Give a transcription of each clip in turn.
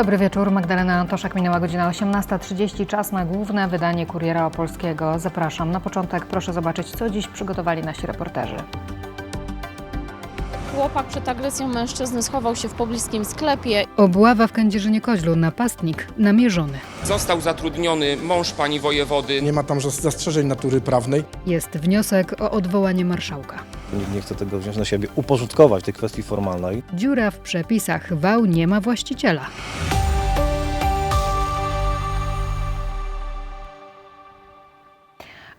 Dobry wieczór, Magdalena Antoszek, minęła godzina 18.30, czas na główne wydanie Kuriera Opolskiego. Zapraszam. Na początek proszę zobaczyć, co dziś przygotowali nasi reporterzy. Chłopak przed agresją mężczyzny schował się w pobliskim sklepie. Obława w Kędzierzynie-Koźlu, napastnik namierzony. Został zatrudniony mąż pani wojewody. Nie ma tam zastrzeżeń natury prawnej. Jest wniosek o odwołanie marszałka. Nikt nie chce tego wziąć na siebie, uporządkować tej kwestii formalnej. Dziura w przepisach, wał nie ma właściciela.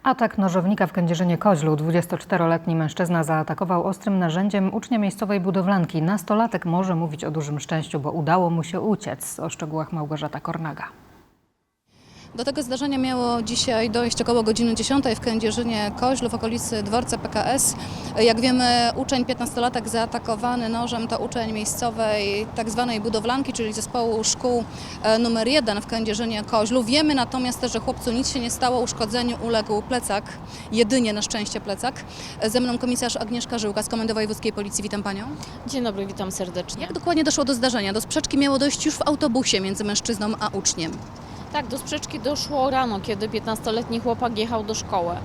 Atak nożownika w Kędzierzynie-Koźlu. 24-letni mężczyzna zaatakował ostrym narzędziem ucznia miejscowej budowlanki. Nastolatek może mówić o dużym szczęściu, bo udało mu się uciec. O szczegółach Małgorzata Kornaga. Do tego zdarzenia miało dzisiaj dojść około godziny 10 w Kędzierzynie Koźlu w okolicy dworca PKS. Jak wiemy, uczeń 15-latek zaatakowany nożem to uczeń miejscowej tak zwanej budowlanki, czyli zespołu szkół e, numer 1 w Kędzierzynie Koźlu. Wiemy natomiast że chłopcu nic się nie stało, uszkodzeniu uległ plecak, jedynie na szczęście plecak. Ze mną komisarz Agnieszka Żyłka z Komendy Wojewódzkiej Policji. Witam Panią. Dzień dobry, witam serdecznie. Jak dokładnie doszło do zdarzenia? Do sprzeczki miało dojść już w autobusie między mężczyzną a uczniem. Tak, do sprzeczki doszło rano, kiedy 15-letni chłopak jechał do szkoły.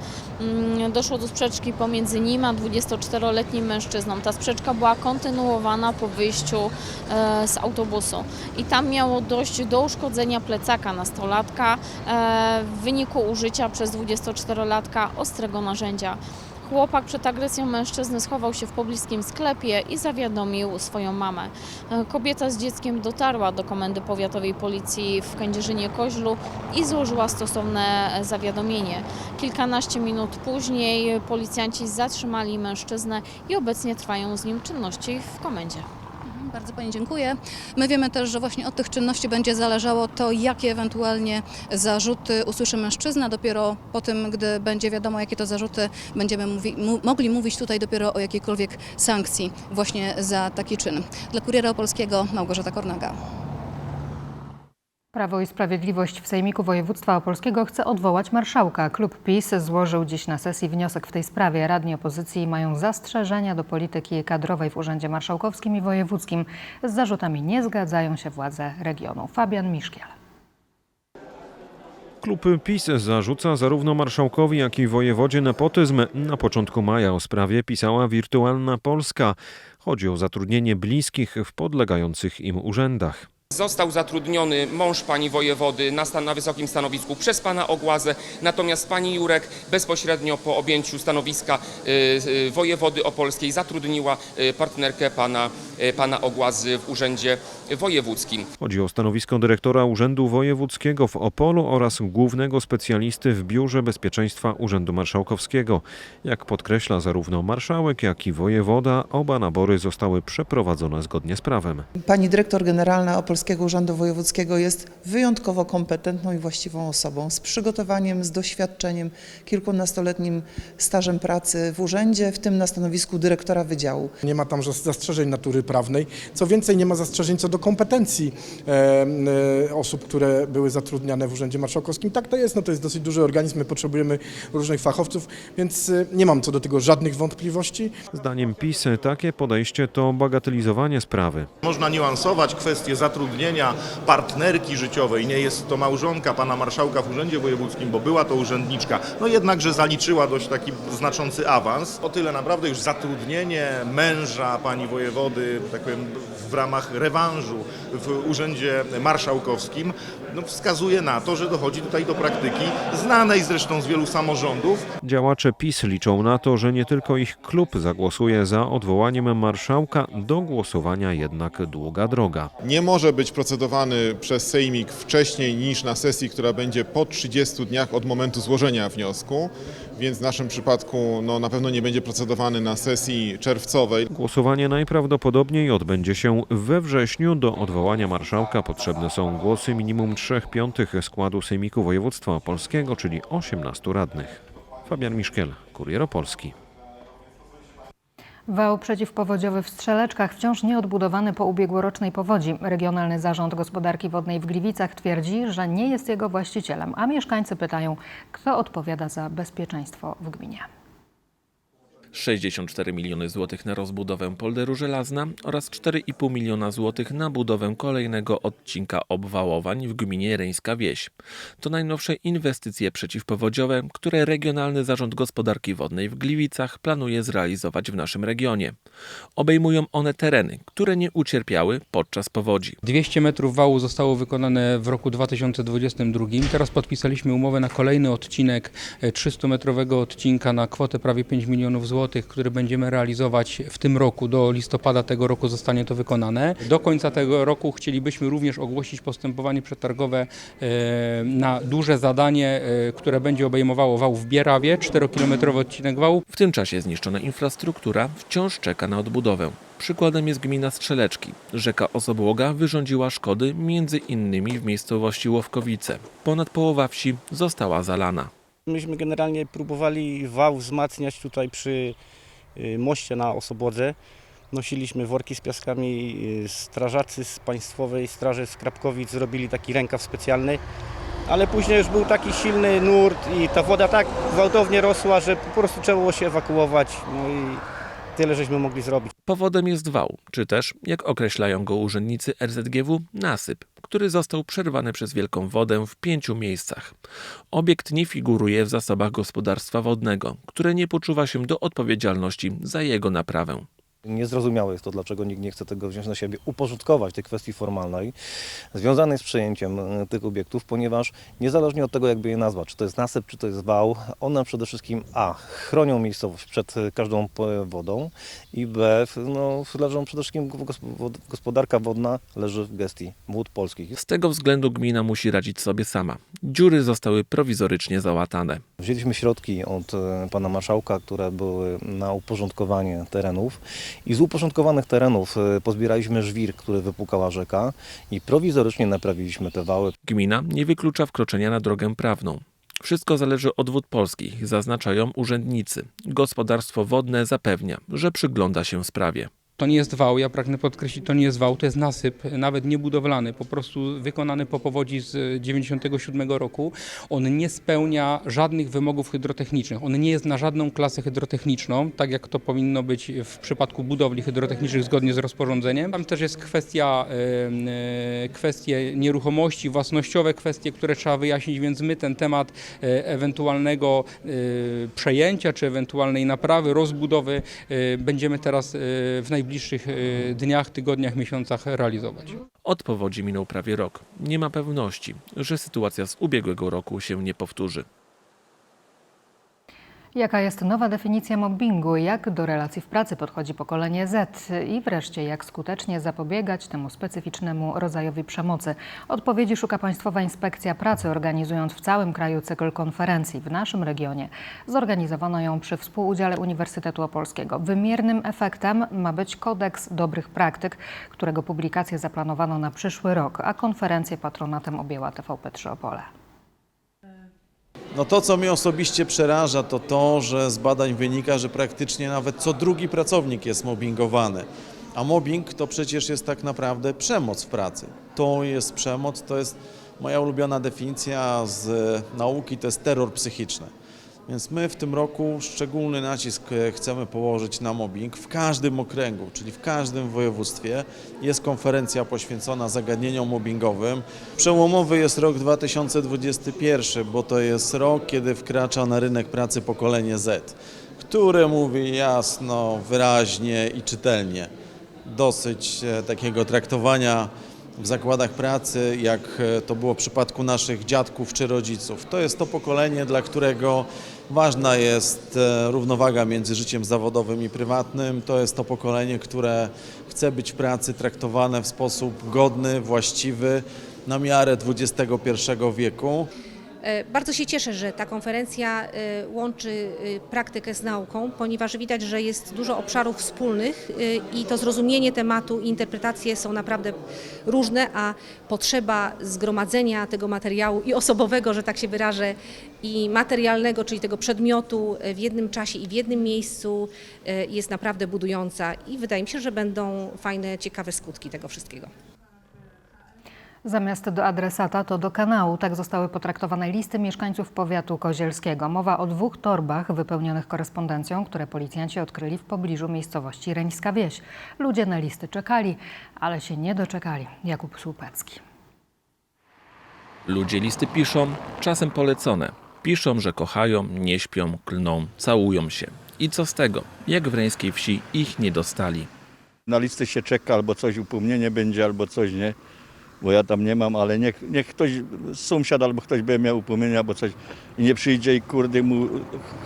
Mm, Doszło do sprzeczki pomiędzy nim a 24-letnim mężczyzną. Ta sprzeczka była kontynuowana po wyjściu e, z autobusu. I tam miało dojść do uszkodzenia plecaka nastolatka e, w wyniku użycia przez 24-latka ostrego narzędzia. Chłopak przed agresją mężczyzny schował się w pobliskim sklepie i zawiadomił swoją mamę. Kobieta z dzieckiem dotarła do Komendy Powiatowej Policji w Kędzierzynie-Koźlu i złożyła stosowne zawiadomienie. Kilkanaście minut później policjanci zatrzymali mężczyznę i obecnie trwają z nim czynności w komendzie. Bardzo Pani dziękuję. My wiemy też, że właśnie od tych czynności będzie zależało to, jakie ewentualnie zarzuty usłyszy mężczyzna. Dopiero po tym, gdy będzie wiadomo, jakie to zarzuty, będziemy mówi, mogli mówić tutaj dopiero o jakiejkolwiek sankcji właśnie za taki czyn. Dla Kuriera Opolskiego Małgorzata Kornaga. Prawo i Sprawiedliwość w Sejmiku Województwa Opolskiego chce odwołać marszałka. Klub PiS złożył dziś na sesji wniosek w tej sprawie. Radni opozycji mają zastrzeżenia do polityki kadrowej w Urzędzie Marszałkowskim i Wojewódzkim. Z zarzutami nie zgadzają się władze regionu. Fabian Miszkiel. Klub PiS zarzuca zarówno marszałkowi, jak i wojewodzie nepotyzm. Na początku maja o sprawie pisała Wirtualna Polska. Chodzi o zatrudnienie bliskich w podlegających im urzędach. Został zatrudniony mąż pani wojewody na, stan, na wysokim stanowisku przez pana Ogłazę, natomiast pani Jurek bezpośrednio po objęciu stanowiska y, y, wojewody opolskiej zatrudniła y, partnerkę pana, y, pana Ogłazy w urzędzie wojewódzkim. Chodzi o stanowisko dyrektora Urzędu Wojewódzkiego w Opolu oraz głównego specjalisty w Biurze Bezpieczeństwa Urzędu Marszałkowskiego. Jak podkreśla zarówno marszałek, jak i wojewoda, oba nabory zostały przeprowadzone zgodnie z prawem. Pani dyrektor generalna Opolskiego Urzędu Wojewódzkiego jest wyjątkowo kompetentną i właściwą osobą z przygotowaniem, z doświadczeniem, kilkunastoletnim stażem pracy w urzędzie, w tym na stanowisku dyrektora wydziału. Nie ma tam zastrzeżeń natury prawnej. Co więcej, nie ma zastrzeżeń co do kompetencji e, e, osób, które były zatrudniane w Urzędzie Marszałkowskim. Tak to jest, no to jest dosyć duży organizm, my potrzebujemy różnych fachowców, więc e, nie mam co do tego żadnych wątpliwości. Zdaniem PiS takie podejście to bagatelizowanie sprawy. Można niuansować kwestię zatrudnienia partnerki życiowej. Nie jest to małżonka pana marszałka w urzędzie wojewódzkim, bo była to urzędniczka. No jednakże zaliczyła dość taki znaczący awans. O tyle naprawdę już zatrudnienie męża pani wojewody, tak powiem, w ramach rewanżu w urzędzie marszałkowskim no, wskazuje na to, że dochodzi tutaj do praktyki znanej zresztą z wielu samorządów, Działacze PiS liczą na to, że nie tylko ich klub zagłosuje za odwołaniem marszałka, do głosowania jednak długa droga. nie może być procedowany przez Sejmik wcześniej niż na sesji, która będzie po 30 dniach od momentu złożenia wniosku, więc w naszym przypadku no, na pewno nie będzie procedowany na sesji czerwcowej. Głosowanie najprawdopodobniej odbędzie się we wrześniu. Do odwołania marszałka potrzebne są głosy minimum 3 piątych składu Sejmiku Województwa Opolskiego, czyli 18 radnych. Fabian Miszkiel, Kurier Opolski. Wał przeciwpowodziowy w Strzeleczkach wciąż nieodbudowany po ubiegłorocznej powodzi. Regionalny Zarząd Gospodarki Wodnej w Gliwicach twierdzi, że nie jest jego właścicielem, a mieszkańcy pytają, kto odpowiada za bezpieczeństwo w gminie. 64 miliony złotych na rozbudowę polderu Żelazna oraz 4,5 miliona złotych na budowę kolejnego odcinka obwałowań w gminie Reńska Wieś. To najnowsze inwestycje przeciwpowodziowe, które Regionalny Zarząd Gospodarki Wodnej w Gliwicach planuje zrealizować w naszym regionie. Obejmują one tereny, które nie ucierpiały podczas powodzi. 200 metrów wału zostało wykonane w roku 2022. Teraz podpisaliśmy umowę na kolejny odcinek 300-metrowego odcinka na kwotę prawie 5 milionów złotych, który będziemy realizować w tym roku. Do listopada tego roku zostanie to wykonane. Do końca tego roku chcielibyśmy również ogłosić postępowanie przetargowe e, na duże zadanie, e, które będzie obejmowało wał w Bierawie, 4-kilometrowy odcinek wału. W tym czasie zniszczona infrastruktura wciąż czeka na odbudowę. Przykładem jest gmina Strzeleczki. Rzeka Osobłoga wyrządziła szkody między innymi w miejscowości Łowkowice. Ponad połowa wsi została zalana. Myśmy generalnie próbowali wał wzmacniać tutaj przy y, moście na Osobłodze. Nosiliśmy worki z piaskami, y, strażacy z Państwowej Straży Skrapkowic zrobili taki rękaw specjalny, ale później już był taki silny nurt i ta woda tak gwałtownie rosła, że po prostu trzeba było się ewakuować. No i tyle żeśmy mogli zrobić. Powodem jest wał, czy też, jak określają go urzędnicy RZGW, nasyp, który został przerwany przez wielką wodę w pięciu miejscach. Obiekt nie figuruje w zasobach gospodarstwa wodnego, które nie poczuwa się do odpowiedzialności za jego naprawę. Niezrozumiałe jest to, dlaczego nikt nie chce tego wziąć na siebie, uporządkować tej kwestii formalnej związanej z przejęciem e, tych obiektów, ponieważ niezależnie od tego, jakby je nazwać, czy to jest nasyp, czy to jest wał, one przede wszystkim a. chronią miejscowość przed e, każdą p- wodą i b. no, leżą przede wszystkim gospodarka wodna leży w gestii wód polskich. Z tego względu gmina musi radzić sobie sama. Dziury zostały prowizorycznie załatane. Wzięliśmy środki od e, pana marszałka, które były na uporządkowanie terenów i z uporządkowanych terenów e, pozbieraliśmy żwir, który wypłukała rzeka i prowizorycznie naprawiliśmy te wały. Gmina nie wyklucza wkroczenia na drogę prawną. Wszystko zależy od wód polskich, zaznaczają urzędnicy. Gospodarstwo wodne zapewnia, że przygląda się sprawie. To nie jest wał, ja pragnę podkreślić, to nie jest wał, to jest nasyp, nawet niebudowlany, po prostu wykonany po powodzi z 97 roku. On nie spełnia żadnych wymogów hydrotechnicznych, on nie jest na żadną klasę hydrotechniczną, tak jak to powinno być w przypadku budowli hydrotechnicznych zgodnie z rozporządzeniem. Tam też jest kwestia, e, kwestie nieruchomości, własnościowe kwestie, które trzeba wyjaśnić, więc my ten temat e, ewentualnego e, przejęcia, czy ewentualnej naprawy, rozbudowy będziemy teraz w najbliższych e, dniach, tygodniach, miesiącach realizować. Od powodzi minął prawie rok. Nie ma pewności, że sytuacja z ubiegłego roku się nie powtórzy. Jaka jest nowa definicja mobbingu? Jak do relacji w pracy podchodzi pokolenie Z? I wreszcie, jak skutecznie zapobiegać temu specyficznemu rodzajowi przemocy? Odpowiedzi szuka Państwowa Inspekcja Pracy, organizując w całym kraju cykl konferencji. W naszym regionie zorganizowano ją przy współudziale Uniwersytetu Opolskiego. Wymiernym efektem ma być kodeks dobrych praktyk, którego publikację zaplanowano na przyszły rok, a konferencję patronatem objęła TVP3 Opole. No to, co mnie osobiście przeraża, to to, że z badań wynika, że praktycznie nawet co drugi pracownik jest mobbingowany. A mobbing to przecież jest tak naprawdę przemoc w pracy. To jest przemoc, to jest moja ulubiona definicja z nauki, to jest terror psychiczny. Więc my w tym roku szczególny nacisk e, chcemy położyć na mobbing w każdym okręgu, czyli w każdym województwie. Jest konferencja poświęcona zagadnieniom mobbingowym. Przełomowy jest rok 2021, bo to jest rok, kiedy wkracza na rynek pracy pokolenie Z, które mówi jasno, wyraźnie i czytelnie. Dosyć e, takiego traktowania w zakładach pracy, jak e, to było w przypadku naszych dziadków czy rodziców. To jest to pokolenie, dla którego ważna jest e, równowaga między życiem zawodowym i prywatnym. To jest to pokolenie, które chce być w pracy traktowane w sposób godny, właściwy, na miarę XXI wieku. E, Bardzo się cieszę, że ta konferencja e, łączy e, praktykę z nauką, ponieważ widać, że jest dużo obszarów wspólnych i to zrozumienie tematu i interpretacje są naprawdę różne, a potrzeba zgromadzenia tego materiału i osobowego, że tak się wyrażę, i materialnego, czyli tego przedmiotu w jednym czasie i w jednym miejscu jest naprawdę budująca i wydaje mi się, że będą fajne, ciekawe skutki tego wszystkiego. Zamiast do adresata to do kanału. Tak zostały potraktowane listy mieszkańców powiatu kozielskiego. Mowa o dwóch torbach wypełnionych korespondencją, które policjanci odkryli w pobliżu miejscowości Reńska Wieś. Ludzie na listy czekali, ale się nie doczekali. Jakub Słupecki. Ludzie listy piszą, czasem polecone. Piszą, że kochają, nie śpią, klną, całują się. I co z tego? Jak w reńskiej wsi ich nie dostali. Na listę się czeka, albo coś upomnienie będzie, albo coś nie, bo ja tam nie mam, ale niech, niech ktoś, sąsiad albo ktoś by miał upomnienie, albo coś i nie przyjdzie i kurde mu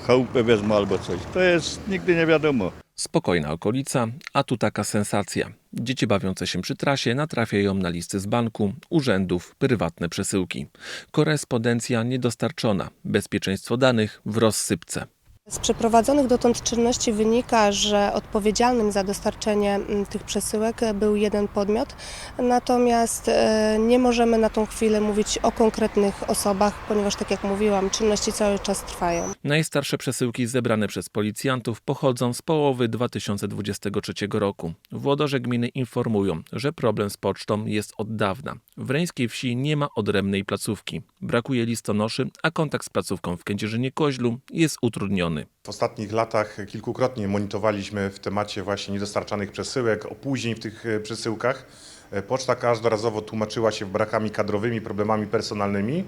chałupę wezmą albo coś. To jest, nigdy nie wiadomo. Spokojna okolica, a tu taka sensacja. Dzieci bawiące się przy trasie natrafiają na listy z banku, urzędów, prywatne przesyłki. Korespondencja niedostarczona, bezpieczeństwo danych w rozsypce. Z przeprowadzonych dotąd czynności wynika, że odpowiedzialnym za dostarczenie tych przesyłek był jeden podmiot, natomiast e, nie możemy na tą chwilę mówić o konkretnych osobach, ponieważ tak jak mówiłam, czynności cały czas trwają. Najstarsze przesyłki zebrane przez policjantów pochodzą z połowy 2023 roku. Włodarze gminy informują, że problem z pocztą jest od dawna. W reńskiej wsi nie ma odrębnej placówki. Brakuje listonoszy, a kontakt z placówką w Kędzierzynie-Koźlu jest utrudniony. W ostatnich latach kilkukrotnie monitorowaliśmy w temacie właśnie niedostarczanych przesyłek, opóźnień w tych e, przesyłkach. E, Poczta każdorazowo tłumaczyła się brakami kadrowymi, problemami personalnymi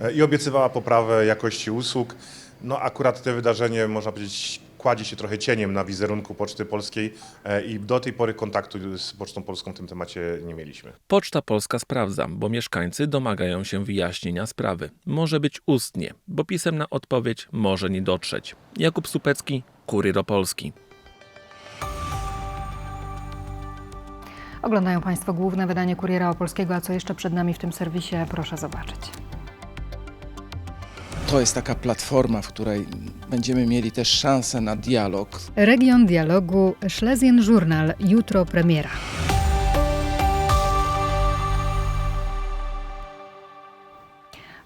e, i obiecywała poprawę jakości usług. No akurat te wydarzenie, można powiedzieć, kładzie się trochę cieniem na wizerunku Poczty Polskiej e, i do tej pory kontaktu z Pocztą Polską w tym temacie nie mieliśmy. Poczta Polska sprawdza, bo mieszkańcy domagają się wyjaśnienia sprawy. Może być ustnie, bo pisemna odpowiedź może nie dotrzeć. Jakub Supecki, Kurier Opolski. Oglądają Państwo główne wydanie Kuriera Opolskiego, a co jeszcze przed nami w tym serwisie, proszę zobaczyć. To jest taka platforma, w której będziemy mieli też szansę na dialog. Region dialogu Schlesien Journal. Jutro premiera.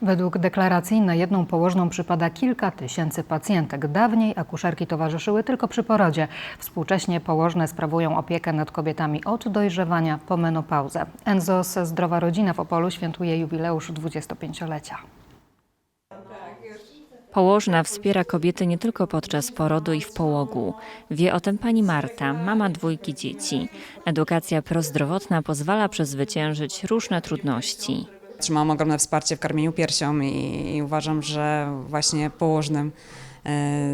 Według deklaracji na jedną położną przypada kilka tysięcy pacjentek. Dawniej akuszerki towarzyszyły tylko przy porodzie. Współcześnie położne sprawują opiekę nad kobietami od dojrzewania po menopauzę. Enzos Zdrowa Rodzina w Opolu świętuje jubileusz 25-lecia. Położna wspiera kobiety nie tylko podczas porodu i w połogu. Wie o tym pani Marta, mama dwójki dzieci. Edukacja prozdrowotna pozwala przezwyciężyć różne trudności. Trzymałam ogromne wsparcie w karmieniu piersią i, i uważam, że właśnie położnym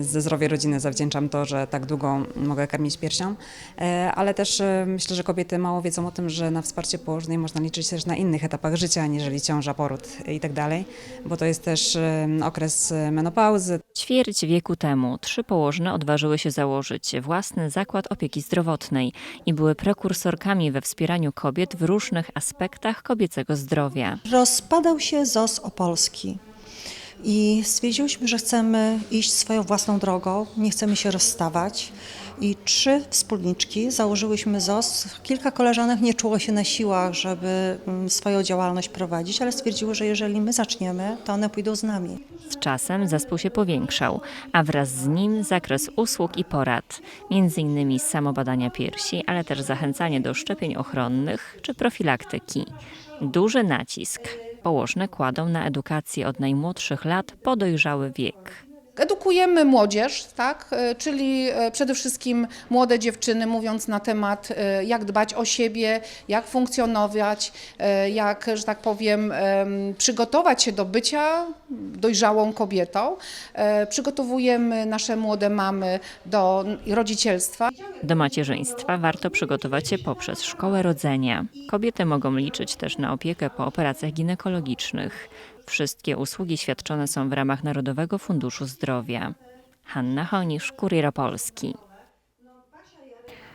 ze zdrowie rodziny zawdzięczam to, że tak długo mogę karmić piersią, E, ale też e, myślę, że kobiety mało wiedzą o tym, że na wsparcie położnej można liczyć też na innych etapach życia, aniżeli ciąża, poród i tak dalej, bo to jest też e, okres menopauzy. Ćwierć wieku temu trzy położne odważyły się założyć własny zakład opieki zdrowotnej i były prekursorkami we wspieraniu kobiet w różnych aspektach kobiecego zdrowia. Rozpadał się ZOS Opolski i stwierdziłyśmy, że chcemy iść swoją własną drogą, nie chcemy się rozstawać. I trzy wspólniczki założyłyśmy ZOS. Kilka koleżanek nie czuło się na siłach, żeby mm, swoją działalność prowadzić, ale stwierdziły, że jeżeli my zaczniemy, to one pójdą z nami. Z czasem zespół się powiększał, a wraz z nim zakres usług i porad, między innymi samobadania piersi, ale też zachęcanie do szczepień ochronnych czy profilaktyki. Duży nacisk położne kładą na edukację od najmłodszych lat po dojrzały wiek. Edukujemy młodzież, tak? e, czyli e, przede wszystkim młode dziewczyny, mówiąc na temat, e, jak dbać o siebie, jak funkcjonować, jak, że tak powiem, em, przygotować się do bycia dojrzałą kobietą. Przygotowujemy nasze młode mamy do rodzicielstwa. Do macierzyństwa warto przygotować się poprzez szkołę rodzenia. Kobiety mogą liczyć też na opiekę po operacjach ginekologicznych. Wszystkie usługi świadczone są w ramach Narodowego Funduszu Zdrowia. Hanna Honisz, Kurier Opolski.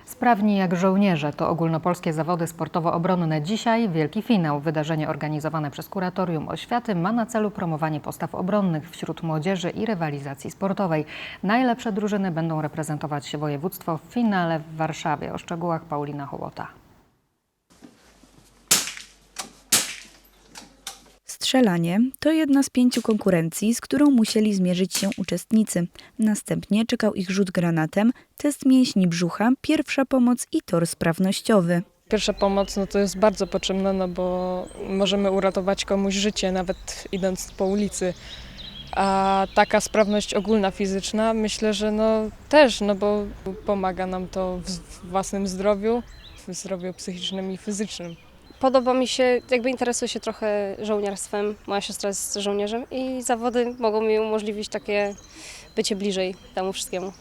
Sprawni jak żołnierze to ogólnopolskie zawody sportowo-obronne. Dzisiaj wielki finał. Wydarzenie organizowane przez Kuratorium Oświaty ma na celu promowanie postaw obronnych wśród młodzieży i rywalizacji sportowej. Najlepsze drużyny będą reprezentować województwo w finale w Warszawie. O szczegółach Paulina Hołota. Strzelanie to jedna z pięciu konkurencji, z którą musieli zmierzyć się uczestnicy. Następnie czekał ich rzut granatem, test mięśni brzucha, pierwsza pomoc i tor sprawnościowy. Pierwsza pomoc no to jest bardzo potrzebna, no bo możemy uratować komuś życie, nawet idąc po ulicy. A taka sprawność ogólna fizyczna myślę, że no też, no bo pomaga nam to w własnym zdrowiu, w zdrowiu psychicznym i fizycznym. Podoba mi się, jakby interesuję się trochę żołnierstwem. Moja siostra jest żołnierzem i zawody mogą mi umożliwić takie bycie bliżej temu wszystkiemu.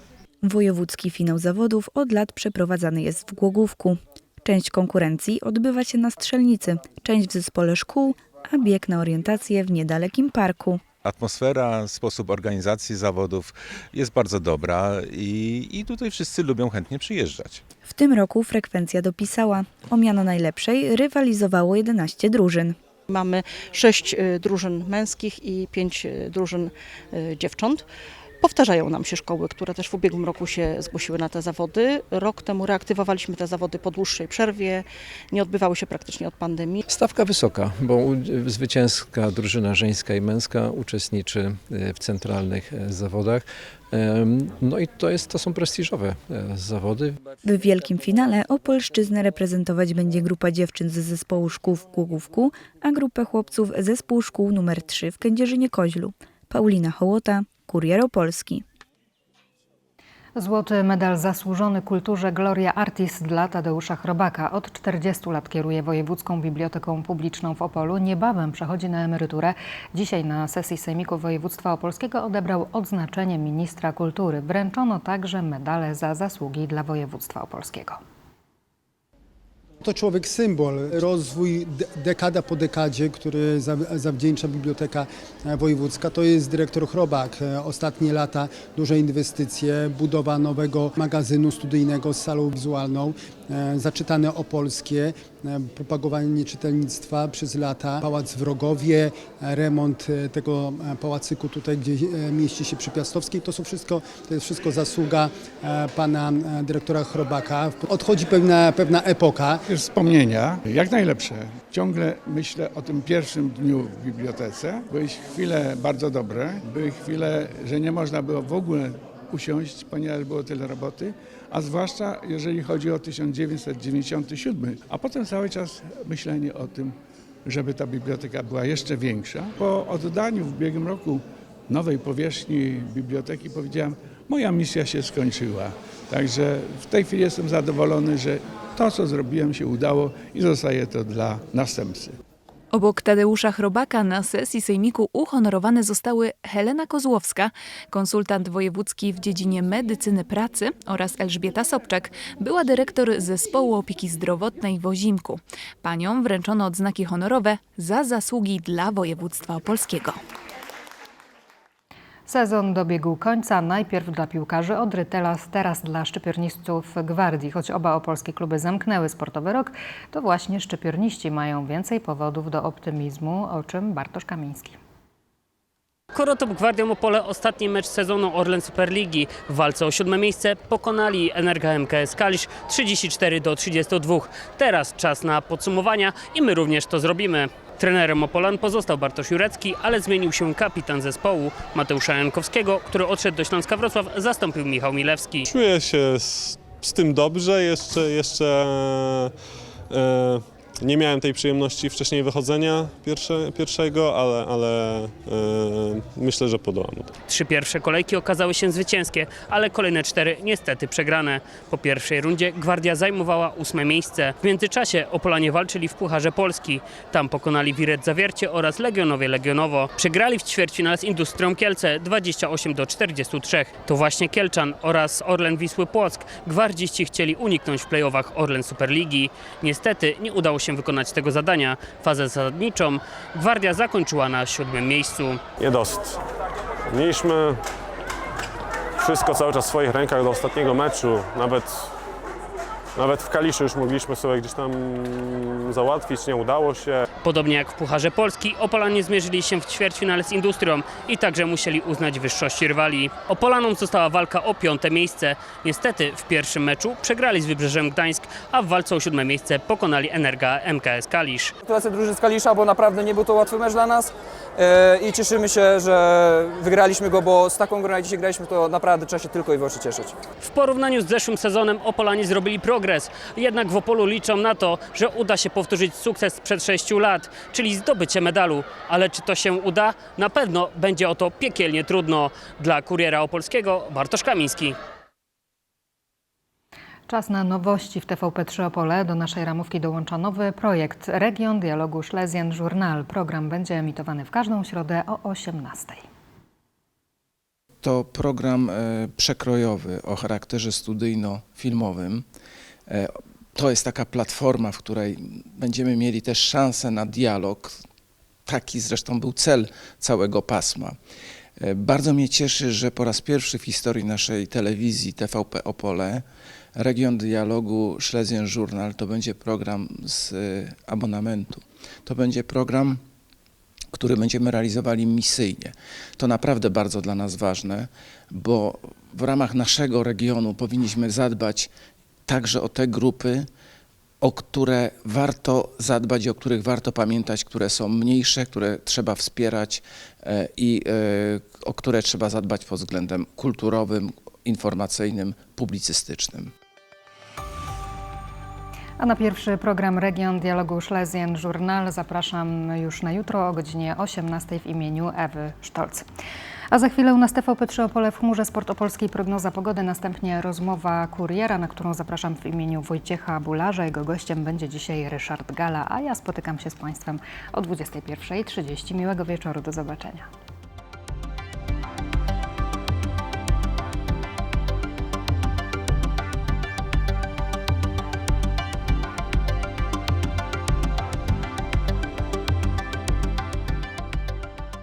Wojewódzki finał zawodów od lat przeprowadzany jest w Głogówku. Część konkurencji odbywa się na strzelnicy, część w zespole szkół, a bieg na orientację w niedalekim parku. Atmosfera, sposób organizacji zawodów jest bardzo dobra i, i tutaj wszyscy lubią chętnie przyjeżdżać. W tym roku frekwencja dopisała. O miano najlepszej rywalizowało 11 drużyn. Mamy sześć y, drużyn męskich i pięć y, drużyn y, dziewcząt. Powtarzają nam się szkoły, które też w ubiegłym roku się zgłosiły na te zawody. Rok temu reaktywowaliśmy te zawody po dłuższej przerwie. Nie odbywały się praktycznie od pandemii. Stawka wysoka, bo zwycięska drużyna żeńska i męska uczestniczy e, w centralnych e, zawodach. No i to, jest, to są prestiżowe e, zawody. W wielkim finale Opolszczyznę reprezentować będzie grupa dziewczyn z zespołu szkół w Głogówku, a grupę chłopców zespół szkół numer 3 w Kędzierzynie-Koźlu. Paulina Hołota, Kurier Opolski. Złoty medal zasłużony kulturze Gloria Artis dla Tadeusza Chrobaka. Od 40 lat kieruje Wojewódzką Biblioteką Publiczną w Opolu. Niebawem przechodzi na emeryturę. Dzisiaj na sesji Sejmiku Województwa Opolskiego odebrał odznaczenie ministra kultury. Wręczono także medale za zasługi dla województwa opolskiego. To człowiek symbol, rozwój de- dekada po dekadzie, który za- zawdzięcza Biblioteka Wojewódzka. To jest dyrektor Chrobak. Ostatnie lata duże inwestycje, budowa nowego magazynu studyjnego z salą wizualną, e, zaczytane opolskie, e, propagowanie czytelnictwa przez lata, pałac w Rogowie, remont e, tego pałacyku tutaj, gdzie mieści się przy Piastowskiej. To są wszystko, to jest wszystko zasługa pana dyrektora Chrobaka. Odchodzi pewna, pewna epoka. Wspomnienia, jak najlepsze. Ciągle myślę o tym pierwszym dniu w bibliotece. Były chwile bardzo dobre, były chwile, że nie można było w ogóle usiąść, ponieważ było tyle roboty, a zwłaszcza jeżeli chodzi o 1997, a potem cały czas myślenie o tym, żeby ta biblioteka była jeszcze większa. Po oddaniu w ubiegłym roku nowej powierzchni biblioteki powiedziałem, moja misja się skończyła. Także w tej chwili jestem zadowolony, że to, co zrobiłem, się udało i zostaje to dla następcy. Obok Tadeusza Chrobaka na sesji sejmiku uhonorowane zostały Helena Kozłowska, konsultant wojewódzki w dziedzinie medycyny pracy oraz Elżbieta Sobczak, była dyrektor zespołu opieki zdrowotnej w Ozimku. Paniom wręczono odznaki honorowe za zasługi dla województwa opolskiego. Sezon dobiegł końca. Najpierw dla piłkarzy Odry, teraz, dla szczypiornistów Gwardii. Choć oba opolskie kluby zamknęły sportowy rok, to właśnie szczypiorniści mają więcej powodów do optymizmu, o czym Bartosz Kamiński. Korotop Gwardią Opole ostatni mecz sezonu Orlen Superligi. W walce o siódme miejsce pokonali Energa MKS Kalisz 34 do 32. Teraz czas na podsumowania i my również to zrobimy. Trenerem Opolan pozostał Bartosz Jurecki, ale zmienił się kapitan zespołu Mateusza Jankowskiego, który odszedł do Śląska Wrocław, zastąpił Michał Milewski. Czuję się z, z tym dobrze, jeszcze, jeszcze e, nie miałem tej przyjemności wcześniej wychodzenia pierwsze, pierwszego, ale, ale e, myślę, że podołam. Trzy pierwsze kolejki okazały się zwycięskie, ale kolejne cztery niestety przegrane. Po pierwszej rundzie Gwardia zajmowała ósme miejsce. W międzyczasie Opolanie walczyli w Pucharze Polski. Tam pokonali Wiret Zawiercie oraz Legionowie Legionowo. Przegrali w ćwierćfinale z Industrią Kielce 28 do 43. To właśnie Kielczan oraz Orlen Wisły Płock gwardziści chcieli uniknąć w playoffach Orlen Superligi. Niestety nie udało się wykonać tego zadania. Fazę zasadniczą Gwardia zakończyła na siódmym miejscu. Niedosyt. Mieliśmy wszystko cały czas w swoich rękach do ostatniego meczu. Nawet, nawet w Kaliszu już mogliśmy sobie gdzieś tam załatwić, nie udało się. Podobnie jak w Pucharze Polski, Opolanie zmierzyli się w ćwierćfinale z Industrią i także musieli uznać wyższość rywali. Opolanom została walka o piąte miejsce. Niestety w pierwszym meczu przegrali z Wybrzeżem Gdańsk, a w walce o siódme miejsce pokonali Energa MKS Kalisz. Gratulacje drużyny z Kalisza, bo naprawdę nie był to łatwy mecz dla nas e, i cieszymy się, że wygraliśmy go, bo z taką grą jak dzisiaj graliśmy, to naprawdę trzeba się tylko i wyłącznie cieszyć. W porównaniu z zeszłym sezonem Opolanie zrobili progres, jednak w Opolu liczą na to, że uda się powtórzyć sukces sprzed 6 lat, czyli zdobycie medalu. Ale czy to się uda? Na pewno będzie o to piekielnie trudno. Dla Kuriera Opolskiego Bartosz Kamiński. Czas na nowości w TVP3 Opole. Do naszej ramówki dołącza nowy projekt Region Dialogu Schlesien Journal. Program będzie emitowany w każdą środę o 18. To program e, przekrojowy o charakterze studyjno-filmowym. E, To jest taka platforma, w której będziemy mieli też szansę na dialog. Taki zresztą był cel całego pasma. E, Bardzo mnie cieszy, że po raz pierwszy w historii naszej telewizji TVP Opole Region Dialogu Schlesien Journal to będzie program z e, abonamentu. To będzie program który będziemy realizowali misyjnie. To naprawdę bardzo dla nas ważne, bo w ramach naszego regionu powinniśmy zadbać także o te grupy, o które warto zadbać i o których warto pamiętać, które są mniejsze, które trzeba wspierać e, i e, o które trzeba zadbać pod względem kulturowym, informacyjnym, publicystycznym. A na pierwszy program Region Dialogu Schlesien Journal zapraszam już na jutro o godzinie 18 w imieniu Ewy Sztolc. A za chwilę u nas TVP3 Opole w chmurze Sport Opolskiej prognoza pogody, następnie rozmowa kuriera, na którą zapraszam w imieniu Wojciecha Bularza. Jego gościem będzie dzisiaj Ryszard Gala, a ja spotykam się z Państwem o 21.30. Miłego wieczoru, do zobaczenia.